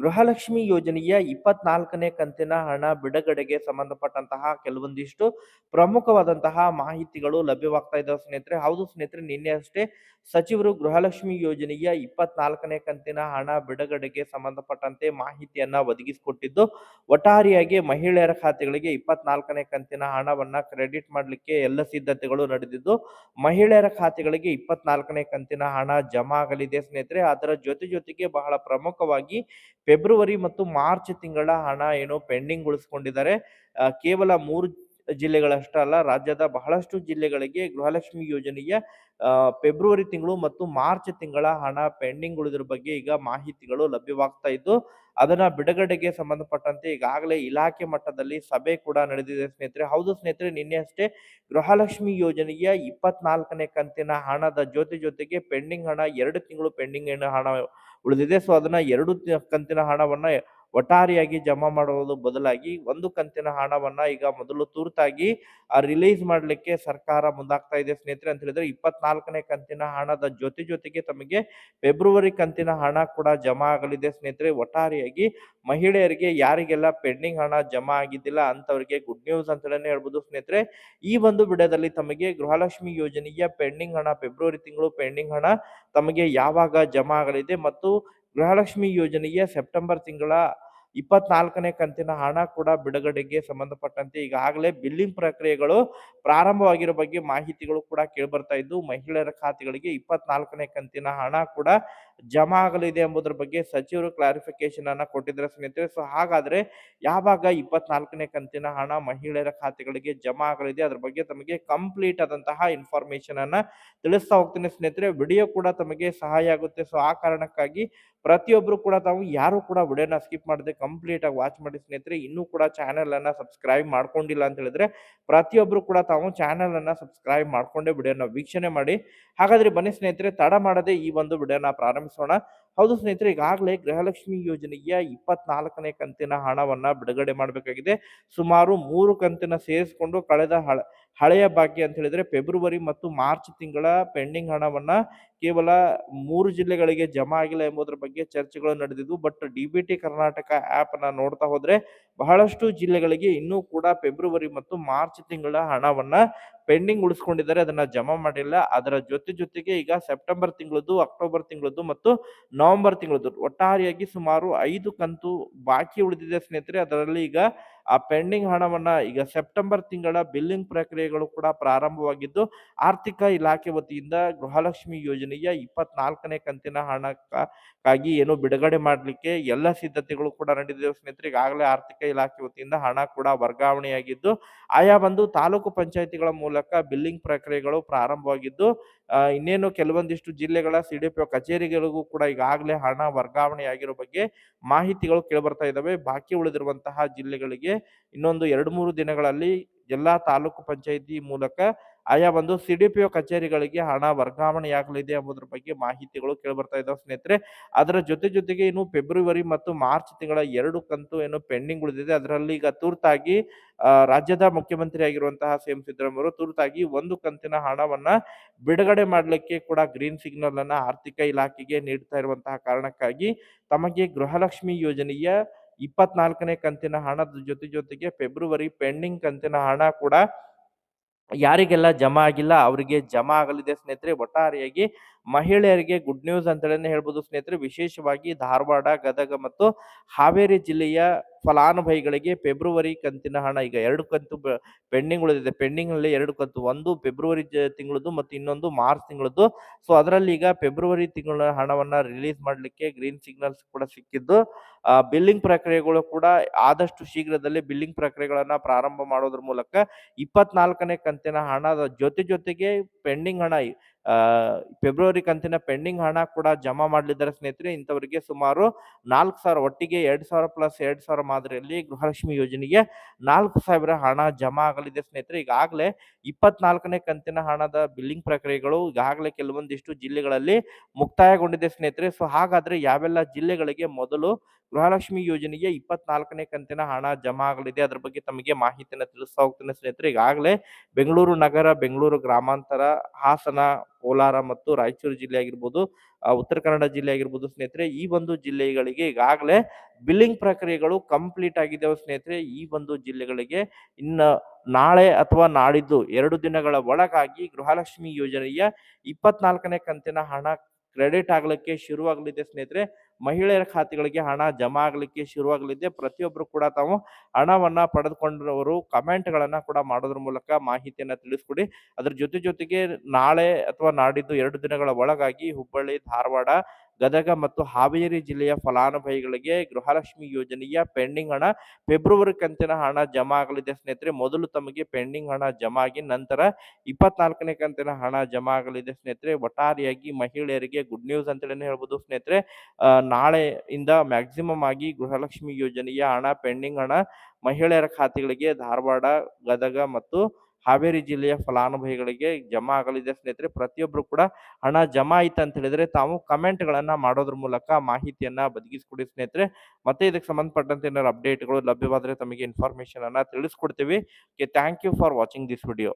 ಗೃಹಲಕ್ಷ್ಮಿ ಯೋಜನೆಯ ಇಪ್ಪತ್ನಾಲ್ಕನೇ ಕಂತಿನ ಹಣ ಬಿಡುಗಡೆಗೆ ಸಂಬಂಧಪಟ್ಟಂತಹ ಕೆಲವೊಂದಿಷ್ಟು ಪ್ರಮುಖವಾದಂತಹ ಮಾಹಿತಿಗಳು ಲಭ್ಯವಾಗ್ತಾ ಇದ್ದಾವೆ ಸ್ನೇಹಿತರೆ. ಹೌದು ಸ್ನೇಹಿತರೆ, ನಿನ್ನೆ ಅಷ್ಟೇ ಸಚಿವರು ಗೃಹಲಕ್ಷ್ಮಿ ಯೋಜನೆಯ ಇಪ್ಪತ್ನಾಲ್ಕನೇ ಕಂತಿನ ಹಣ ಬಿಡುಗಡೆಗೆ ಸಂಬಂಧಪಟ್ಟಂತೆ ಮಾಹಿತಿಯನ್ನ ಒದಗಿಸಿಕೊಟ್ಟಿದ್ದು, ಒಟ್ಟಾರೆಯಾಗಿ ಮಹಿಳೆಯರ ಖಾತೆಗಳಿಗೆ ಇಪ್ಪತ್ನಾಲ್ಕನೇ ಕಂತಿನ ಹಣವನ್ನ ಕ್ರೆಡಿಟ್ ಮಾಡಲಿಕ್ಕೆ ಎಲ್ಲ ಸಿದ್ಧತೆಗಳು ನಡೆದಿದ್ದು, ಮಹಿಳೆಯರ ಖಾತೆಗಳಿಗೆ ಇಪ್ಪತ್ನಾಲ್ಕನೇ ಕಂತಿನ ಹಣ ಜಮಾ ಆಗಲಿದೆ ಸ್ನೇಹಿತರೆ. ಅದರ ಜೊತೆ ಜೊತೆಗೆ ಬಹಳ ಪ್ರಮುಖವಾಗಿ ಫೆಬ್ರವರಿ ಮತ್ತು ಮಾರ್ಚ್ ತಿಂಗಳ ಹಣ ಏನು ಪೆಂಡಿಂಗ್ ಉಳಿಸ್ಕೊಂಡಿದ್ದಾರೆ. ಕೇವಲ ಮೂರು ಜಿಲ್ಲೆಗಳಷ್ಟೇ ಅಲ್ಲ ರಾಜ್ಯದ ಬಹಳಷ್ಟು ಜಿಲ್ಲೆಗಳಿಗೆ ಗೃಹಲಕ್ಷ್ಮಿ ಯೋಜನೆಯ ಫೆಬ್ರವರಿ ತಿಂಗಳು ಮತ್ತು ಮಾರ್ಚ್ ತಿಂಗಳ ಹಣ ಪೆಂಡಿಂಗ್ ಉಳಿದ್ರ ಬಗ್ಗೆ ಈಗ ಮಾಹಿತಿಗಳು ಲಭ್ಯವಾಗ್ತಾ ಇದ್ದು, ಅದನ್ನ ಬಿಡುಗಡೆಗೆ ಸಂಬಂಧಪಟ್ಟಂತೆ ಈಗಾಗಲೇ ಇಲಾಖೆ ಮಟ್ಟದಲ್ಲಿ ಸಭೆ ಕೂಡ ನಡೆದಿದೆ ಸ್ನೇಹಿತರೆ. ಹೌದು ಸ್ನೇಹಿತರೆ, ನಿನ್ನೆ ಅಷ್ಟೇ ಗೃಹಲಕ್ಷ್ಮಿ ಯೋಜನೆಯ ಇಪ್ಪತ್ನಾಲ್ಕನೇ ಕಂತಿನ ಹಣದ ಜೊತೆ ಜೊತೆಗೆ ಪೆಂಡಿಂಗ್ ಹಣ ಎರಡು ತಿಂಗಳು ಪೆಂಡಿಂಗ್ ಹಣ ಉಳಿದಿದೆ. ಸೊ, ಅದನ್ನ ಎರಡು ಕಂತಿನ ಹಣವನ್ನ ಒಟ್ಟಾರೆಯಾಗಿ ಜಮಾ ಮಾಡುವುದು ಬದಲಾಗಿ ಒಂದು ಕಂತಿನ ಹಣವನ್ನ ಈಗ ಮೊದಲು ತುರ್ತಾಗಿ ರಿಲೀಸ್ ಮಾಡಲಿಕ್ಕೆ ಸರ್ಕಾರ ಮುಂದಾಗ್ತಾ ಇದೆ ಸ್ನೇಹಿತರೆ ಅಂತ ಹೇಳಿದ್ರೆ ಇಪ್ಪತ್ನಾಲ್ಕನೇ ಕಂತಿನ ಹಣದ ಜೊತೆ ಜೊತೆಗೆ ತಮಗೆ ಫೆಬ್ರವರಿ ಕಂತಿನ ಹಣ ಕೂಡ ಜಮಾ ಆಗಲಿದೆ ಸ್ನೇಹಿತರೆ. ಒಟ್ಟಾರಿಯಾಗಿ ಮಹಿಳೆಯರಿಗೆ ಯಾರಿಗೆಲ್ಲ ಪೆಂಡಿಂಗ್ ಹಣ ಜಮಾ ಆಗಿದ್ದಿಲ್ಲ ಅಂತವರಿಗೆ ಗುಡ್ ನ್ಯೂಸ್ ಅಂತ ಹೇಳಿ ಹೇಳ್ಬೋದು ಸ್ನೇಹಿತರೆ. ಈ ಒಂದು ವಿಡಿಯೋದಲ್ಲಿ ತಮಗೆ ಗೃಹಲಕ್ಷ್ಮಿ ಯೋಜನೆಯ ಪೆಂಡಿಂಗ್ ಹಣ, ಫೆಬ್ರವರಿ ತಿಂಗಳು ಪೆಂಡಿಂಗ್ ಹಣ ತಮಗೆ ಯಾವಾಗ ಜಮಾ ಆಗಲಿದೆ ಮತ್ತು ಗೃಹಲಕ್ಷ್ಮಿ ಯೋಜನೆಯ ಸೆಪ್ಟೆಂಬರ್ ತಿಂಗಳ ಇಪ್ಪತ್ನಾಲ್ಕನೇ ಕಂತಿನ ಹಣ ಕೂಡ ಬಿಡುಗಡೆಗೆ ಸಂಬಂಧಪಟ್ಟಂತೆ ಈಗಾಗಲೇ ಬಿಲ್ಲಿಂಗ್ ಪ್ರಕ್ರಿಯೆಗಳು ಪ್ರಾರಂಭವಾಗಿರೋ ಬಗ್ಗೆ ಮಾಹಿತಿಗಳು ಕೂಡ ಕೇಳಿಬರ್ತಾ ಇದ್ದು, ಮಹಿಳೆಯರ ಖಾತೆಗಳಿಗೆ ಇಪ್ಪತ್ನಾಲ್ಕನೇ ಕಂತಿನ ಹಣ ಕೂಡ ಜಮಾ ಆಗಲಿದೆ ಎಂಬುದರ ಬಗ್ಗೆ ಸಚಿವರು ಕ್ಲಾರಿಫಿಕೇಶನ್ ಅನ್ನ ಕೊಟ್ಟಿದ್ದಾರೆ ಸ್ನೇಹಿತರೆ. ಸೊ ಹಾಗಾದ್ರೆ ಯಾವಾಗ ಇಪ್ಪತ್ನಾಲ್ಕನೇ ಕಂತಿನ ಹಣ ಮಹಿಳೆಯರ ಖಾತೆಗಳಿಗೆ ಜಮಾ ಆಗಲಿದೆ, ಅದ್ರ ಬಗ್ಗೆ ತಮಗೆ ಕಂಪ್ಲೀಟ್ ಆದಂತಹ ಇನ್ಫಾರ್ಮೇಶನ್ ಅನ್ನ ತಿಳಿಸ್ತಾ ಹೋಗ್ತೀನಿ ಸ್ನೇಹಿತರೆ. ವಿಡಿಯೋ ಕೂಡ ತಮಗೆ ಸಹಾಯ ಆಗುತ್ತೆ. ಸೊ ಆ ಕಾರಣಕ್ಕಾಗಿ ಪ್ರತಿಯೊಬ್ರು ಕೂಡ ತಾವು ಯಾರು ಕೂಡ ವಿಡಿಯೋನ ಸ್ಕಿಪ್ ಮಾಡದೆ ಕಂಪ್ಲೀಟ್ ಆಗಿ ವಾಚ್ ಮಾಡಿ ಸ್ನೇಹಿತರೆ, ಇನ್ನೂ ಕೂಡ ಚಾನೆಲ್ ಅನ್ನ ಸಬ್ಸ್ಕ್ರೈಬ್ ಮಾಡ್ಕೊಂಡಿಲ್ಲ ಅಂತ ಹೇಳಿದ್ರೆ ಪ್ರತಿಯೊಬ್ಬರು ಕೂಡ ತಾವು ಚಾನೆಲ್ ಅನ್ನ ಸಬ್ಸ್ಕ್ರೈಬ್ ಮಾಡ್ಕೊಂಡೇ ವಿಡಿಯೋನ ವೀಕ್ಷಣೆ ಮಾಡಿ. ಹಾಗಾದ್ರೆ ಬನ್ನಿ ಸ್ನೇಹಿತರೆ, ತಡ ಮಾಡದೆ ಈ ಒಂದು ವಿಡಿಯೋನ ಪ್ರಾರಂಭಿಸೋಣ. ಹೌದು ಸ್ನೇಹಿತರೆ, ಈಗಾಗಲೇ ಗೃಹಲಕ್ಷ್ಮಿ ಯೋಜನೆಯ ಇಪ್ಪತ್ನಾಲ್ಕನೇ ಕಂತಿನ ಹಣವನ್ನ ಬಿಡುಗಡೆ ಮಾಡಬೇಕಾಗಿದೆ. ಸುಮಾರು ಮೂರು ಕಂತಿನ ಸೇರಿಸಿಕೊಂಡು ಕಳೆದ ಹಳ ಹಳೆಯ ಬಾಕಿ ಅಂತ ಹೇಳಿದ್ರೆ ಫೆಬ್ರವರಿ ಮತ್ತು ಮಾರ್ಚ್ ತಿಂಗಳ ಪೆಂಡಿಂಗ್ ಹಣವನ್ನ ಕೇವಲ ಮೂರು ಜಿಲ್ಲೆಗಳಿಗೆ ಜಮಾ ಆಗಿಲ್ಲ ಎಂಬುದರ ಬಗ್ಗೆ ಚರ್ಚೆಗಳು ನಡೆದಿದ್ದು but D B T Karnataka app ಅನ್ನ ನೋಡ್ತಾ ಹೋದ್ರೆ ಬಹಳಷ್ಟು ಜಿಲ್ಲೆಗಳಿಗೆ ಇನ್ನೂ ಕೂಡ ಫೆಬ್ರವರಿ ಮತ್ತು ಮಾರ್ಚ್ ತಿಂಗಳ ಹಣವನ್ನ ಪೆಂಡಿಂಗ್ ಉಳಿಸ್ಕೊಂಡಿದ್ದಾರೆ. ಅದನ್ನ ಜಮಾ ಮಾಡಿಲ್ಲ. ಅದರ ಜೊತೆ ಜೊತೆಗೆ ಈಗ ಸೆಪ್ಟೆಂಬರ್ ತಿಂಗಳದ್ದು, ಅಕ್ಟೋಬರ್ ತಿಂಗಳದ್ದು ಮತ್ತು ನವೆಂಬರ್ ತಿಂಗಳದ್ದು ಒಟ್ಟಾರೆಯಾಗಿ ಸುಮಾರು ಐದು ಕಂತು ಬಾಕಿ ಉಳಿದಿದೆ ಸ್ನೇಹಿತರೆ. ಅದರಲ್ಲಿ ಈಗ ಆ ಪೆಂಡಿಂಗ್ ಹಣವನ್ನ ಈಗ ಸೆಪ್ಟೆಂಬರ್ ತಿಂಗಳ ಬಿಲ್ಲಿಂಗ್ ಪ್ರಕ್ರಿಯೆಗಳು ಕೂಡ ಪ್ರಾರಂಭವಾಗಿದ್ದು, ಆರ್ಥಿಕ ಇಲಾಖೆ ವತಿಯಿಂದ ಗೃಹಲಕ್ಷ್ಮಿ ಯೋಜನೆಯ ಇಪ್ಪತ್ನಾಲ್ಕನೇ ಕಂತಿನ ಹಣಕ್ಕಾಗಿ ಏನು ಬಿಡುಗಡೆ ಮಾಡಲಿಕ್ಕೆ ಎಲ್ಲ ಸಿದ್ಧತೆಗಳು ಕೂಡ ನಡೆದಿದೆ ಸ್ನೇಹಿತರೆ ಈಗಾಗಲೇ ಆರ್ಥಿಕ ಇಲಾಖೆ ವತಿಯಿಂದ ಹಣ ಕೂಡ ವರ್ಗಾವಣೆಯಾಗಿದ್ದು, ಆಯಾ ಒಂದು ತಾಲೂಕು ಪಂಚಾಯತಿಗಳ ಮೂಲಕ ಬಿಲ್ಲಿಂಗ್ ಪ್ರಕ್ರಿಯೆಗಳು ಪ್ರಾರಂಭವಾಗಿದ್ದು ಇನ್ನೇನು ಕೆಲವೊಂದಿಷ್ಟು ಜಿಲ್ಲೆಗಳ ಸಿಡಿಪಿಒ ಕಚೇರಿಗಳಿಗೂ ಕೂಡ ಈಗಾಗಲೇ ಹಣ ವರ್ಗಾವಣೆಯಾಗಿರೋ ಬಗ್ಗೆ ಮಾಹಿತಿಗಳು ಕೇಳಿಬರ್ತಾ ಇದ್ದಾವೆ ಬಾಕಿ ಉಳಿದಿರುವಂತಹ ಜಿಲ್ಲೆಗಳಿಗೆ ಇನ್ನೊಂದು ಎರಡು ಮೂರು ದಿನಗಳಲ್ಲಿ ಎಲ್ಲಾ ತಾಲೂಕು ಪಂಚಾಯಿತಿ ಮೂಲಕ ಆಯಾ ಒಂದು ಸಿಡಿಪಿಒ ಕಚೇರಿಗಳಿಗೆ ಹಣ ವರ್ಗಾವಣೆಯಾಗಲಿದೆ ಎಂಬುದರ ಬಗ್ಗೆ ಮಾಹಿತಿಗಳು ಕೇಳಿಬರ್ತಾ ಇದ್ದಾವೆ ಸ್ನೇಹಿತರೆ. ಅದರ ಜೊತೆ ಜೊತೆಗೆ ಇನ್ನು ಫೆಬ್ರವರಿ ಮತ್ತು ಮಾರ್ಚ್ ತಿಂಗಳ ಎರಡು ಕಂತು ಏನು ಪೆಂಡಿಂಗ್ ಉಳಿದಿದೆ. ಅದರಲ್ಲಿ ಈಗ ತುರ್ತಾಗಿ ರಾಜ್ಯದ ಮುಖ್ಯಮಂತ್ರಿ ಆಗಿರುವಂತಹ ಸಿ ಎಂ ಸಿದ್ದರಾಮಯ್ಯ ತುರ್ತಾಗಿ ಒಂದು ಕಂತಿನ ಹಣವನ್ನ ಬಿಡುಗಡೆ ಮಾಡಲಿಕ್ಕೆ ಕೂಡ ಗ್ರೀನ್ ಸಿಗ್ನಲ್ ಅನ್ನ ಆರ್ಥಿಕ ಇಲಾಖೆಗೆ ನೀಡ್ತಾ ಇರುವಂತಹ ಕಾರಣಕ್ಕಾಗಿ ತಮಗೆ ಗೃಹಲಕ್ಷ್ಮಿ ಯೋಜನೆಯ ಇಪ್ಪತ್ನಾಲ್ಕನೇ ಕಂತಿನ ಹಣದ ಜೊತೆ ಜೊತೆಗೆ ಫೆಬ್ರವರಿ ಪೆಂಡಿಂಗ್ ಕಂತಿನ ಹಣ ಕೂಡ ಯಾರಿಗೆಲ್ಲ ಜಮಾ ಆಗಿಲ್ಲ, ಅವರಿಗೆ ಜಮಾ ಆಗಲಿದೆ ಸ್ನೇಹಿತರೆ, ಒಟ್ಟಾರೆಯಾಗಿ ಮಹಿಳೆಯರಿಗೆ ಗುಡ್ ನ್ಯೂಸ್ ಅಂತೇಳಿ ಹೇಳ್ಬೋದು ಸ್ನೇಹಿತರೆ. ವಿಶೇಷವಾಗಿ ಧಾರವಾಡ, ಗದಗ ಮತ್ತು ಹಾವೇರಿ ಜಿಲ್ಲೆಯ ಫಲಾನುಭವಿಗಳಿಗೆ ಫೆಬ್ರವರಿ ಕಂತಿನ ಹಣ. ಈಗ ಎರಡು ಕಂತು ಪೆಂಡಿಂಗ್ ಉಳಿದಿದೆ. ಪೆಂಡಿಂಗ್ನಲ್ಲಿ ಎರಡು ಕಂತು. ಒಂದು ಫೆಬ್ರವರಿ ತಿಂಗಳದ್ದು ಮತ್ತು ಇನ್ನೊಂದು ಮಾರ್ಚ್ ತಿಂಗಳದ್ದು. ಸೊ ಅದರಲ್ಲಿ ಈಗ ಫೆಬ್ರವರಿ ತಿಂಗಳ ಹಣವನ್ನ ರಿಲೀಸ್ ಮಾಡಲಿಕ್ಕೆ ಗ್ರೀನ್ ಸಿಗ್ನಲ್ಸ್ ಕೂಡ ಸಿಕ್ಕಿದ್ದು. ಬಿಲ್ಲಿಂಗ್ ಪ್ರಕ್ರಿಯೆಗಳು ಕೂಡ ಆದಷ್ಟು ಶೀಘ್ರದಲ್ಲೇ ಬಿಲ್ಲಿಂಗ್ ಪ್ರಕ್ರಿಯೆಗಳನ್ನ ಪ್ರಾರಂಭ ಮಾಡೋದ್ರ ಮೂಲಕ ಇಪ್ಪತ್ನಾಲ್ಕನೇ ಕಂತಿನ ಹಣದ ಜೊತೆ ಜೊತೆಗೆ ಪೆಂಡಿಂಗ್ ಹಣ. ಫೆಬ್ರವರಿ ಕಂತಿನ ಪೆಂಡಿಂಗ್ ಹಣ ಕೂಡ ಜಮಾ ಮಾಡಲಿದ್ದಾರೆ ಸ್ನೇಹಿತರೆ, ಇಂಥವರಿಗೆ ಸುಮಾರು ನಾಲ್ಕು ಸಾವಿರ, ಒಟ್ಟಿಗೆ ಎರಡು ಸಾವಿರ ಪ್ಲಸ್ ಎರಡು ಸಾವಿರ ಮಾದರಿಯಲ್ಲಿ ಗೃಹಲಕ್ಷ್ಮಿ ಯೋಜನೆಗೆ ನಾಲ್ಕು ಸಾವಿರ ಹಣ ಜಮಾ ಆಗಲಿದೆ ಸ್ನೇಹಿತರೆ. ಈಗಾಗಲೇ ಇಪ್ಪತ್ನಾಲ್ಕನೇ ಕಂತಿನ ಹಣದ ಬಿಲ್ಲಿಂಗ್ ಪ್ರಕ್ರಿಯೆಗಳು ಈಗಾಗಲೇ ಕೆಲವೊಂದಿಷ್ಟು ಜಿಲ್ಲೆಗಳಲ್ಲಿ ಮುಕ್ತಾಯಗೊಂಡಿದೆ ಸ್ನೇಹಿತರೆ. ಸೊ ಹಾಗಾದ್ರೆ ಯಾವೆಲ್ಲ ಜಿಲ್ಲೆಗಳಿಗೆ ಮೊದಲು ಗೃಹಲಕ್ಷ್ಮಿ ಯೋಜನೆಗೆ ಇಪ್ಪತ್ನಾಲ್ಕನೇ ಕಂತಿನ ಹಣ ಜಮಾ ಆಗಲಿದೆ ಅದರ ಬಗ್ಗೆ ತಮಗೆ ಮಾಹಿತಿಯನ್ನು ತಿಳಿಸ್ತಾ ಹೋಗ್ತೇನೆ ಸ್ನೇಹಿತರೆ ಈಗಾಗಲೇ ಬೆಂಗಳೂರು ನಗರ ಬೆಂಗಳೂರು ಗ್ರಾಮಾಂತರ ಹಾಸನ ಕೋಲಾರ ಮತ್ತು ರಾಯಚೂರು ಜಿಲ್ಲೆ ಆಗಿರ್ಬೋದು, ಉತ್ತರ ಕನ್ನಡ ಜಿಲ್ಲೆ ಆಗಿರ್ಬೋದು ಸ್ನೇಹಿತರೆ, ಈ ಒಂದು ಜಿಲ್ಲೆಗಳಿಗೆ ಈಗಾಗಲೇ ಬಿಲ್ಲಿಂಗ್ ಪ್ರಕ್ರಿಯೆಗಳು ಕಂಪ್ಲೀಟ್ ಆಗಿದ್ದಾವೆ ಸ್ನೇಹಿತರೆ. ಈ ಒಂದು ಜಿಲ್ಲೆಗಳಿಗೆ ಇನ್ನ ನಾಳೆ ಅಥವಾ ನಾಡಿದ್ದು ಎರಡು ದಿನಗಳ ಒಳಗಾಗಿ ಗೃಹಲಕ್ಷ್ಮಿ ಯೋಜನೆಯ 24ನೇ ಕಂತಿನ ಹಣ ಕ್ರೆಡಿಟ್ ಆಗಲಿಕ್ಕೆ ಶುರುವಾಗಲಿದೆ ಸ್ನೇಹಿತರೆ. ಮಹಿಳೆಯರ ಖಾತೆಗಳಿಗೆ ಹಣ ಜಮಾ ಆಗ್ಲಿಕ್ಕೆ ಶುರುವಾಗಲಿದೆ. ಪ್ರತಿಯೊಬ್ಬರು ಕೂಡ ತಾವು ಹಣವನ್ನ ಪಡೆದುಕೊಂಡಿರುವವರು ಕಮೆಂಟ್ಗಳನ್ನು ಕೂಡ ಮಾಡೋದ್ರ ಮೂಲಕ ಮಾಹಿತಿಯನ್ನ ತಿಳಿಸ್ಕೊಡಿ. ಅದ್ರ ಜೊತೆ ಜೊತೆಗೆ ನಾಳೆ ಅಥವಾ ನಾಡಿದ್ದು ಎರಡು ದಿನಗಳ ಒಳಗಾಗಿ ಹುಬ್ಬಳ್ಳಿ, ಧಾರವಾಡ, ಗದಗ ಮತ್ತು ಹಾವೇರಿ ಜಿಲ್ಲೆಯ ಫಲಾನುಭವಿಗಳಿಗೆ ಗೃಹಲಕ್ಷ್ಮಿ ಯೋಜನೆಯ ಪೆಂಡಿಂಗ್ ಹಣ ಫೆಬ್ರವರಿ ಕಂತಿನ ಹಣ ಜಮಾ ಆಗಲಿದೆ ಸ್ನೇಹಿತರೆ. ಮೊದಲು ತಮಗೆ ಪೆಂಡಿಂಗ್ ಹಣ ಜಮಾ ಆಗಿ ನಂತರ 24ನೇ ಕಂತಿನ ಹಣ ಜಮಾ ಆಗಲಿದೆ ಸ್ನೇಹಿತರೆ. ಒಟ್ಟಾರೆಯಾಗಿ ಮಹಿಳೆಯರಿಗೆ ಗುಡ್ ನ್ಯೂಸ್ ಅಂತೇಳಿನೇ ಹೇಳ್ಬೋದು ಸ್ನೇಹಿತರೆ. ನಾಳೆಯಿಂದ ಮ್ಯಾಕ್ಸಿಮಮ್ ಆಗಿ ಗೃಹಲಕ್ಷ್ಮಿ ಯೋಜನೆಯ ಹಣ ಪೆಂಡಿಂಗ್ ಹಣ ಮಹಿಳೆಯರ ಖಾತೆಗಳಿಗೆ ಧಾರವಾಡ, ಗದಗ ಮತ್ತು ಹಾವೇರಿ ಜಿಲ್ಲೆಯ ಫಲಾನುಭವಿಗಳಿಗೆ ಜಮಾ ಆಗಲಿದೆ ಸ್ನೇಹಿತರೆ. ಪ್ರತಿಯೊಬ್ಬರು ಕೂಡ ಹಣ ಜಮಾ ಆಯ್ತು ಅಂತ ಹೇಳಿದ್ರೆ ತಾವು ಕಮೆಂಟ್‌ಗಳನ್ನ ಮಾಡೋದ್ರ ಮೂಲಕ ಮಾಹಿತಿಯನ್ನ ಬದಗಿಸ್ಕೊಡಿ ಸ್ನೇಹಿತರೆ. ಮತ್ತೆ ಇದಕ್ಕೆ ಸಂಬಂಧಪಟ್ಟಂತೆ ಏನಾದ್ರು ಅಪ್ಡೇಟ್‌ಗಳು ಲಭ್ಯವಾದ್ರೆ ತಮಗೆ ಇನ್ಫಾರ್ಮೇಶನ್ ಅನ್ನ ತಿಳಿಸ್ಕೊಡ್ತೀವಿ. Thank you for watching this video.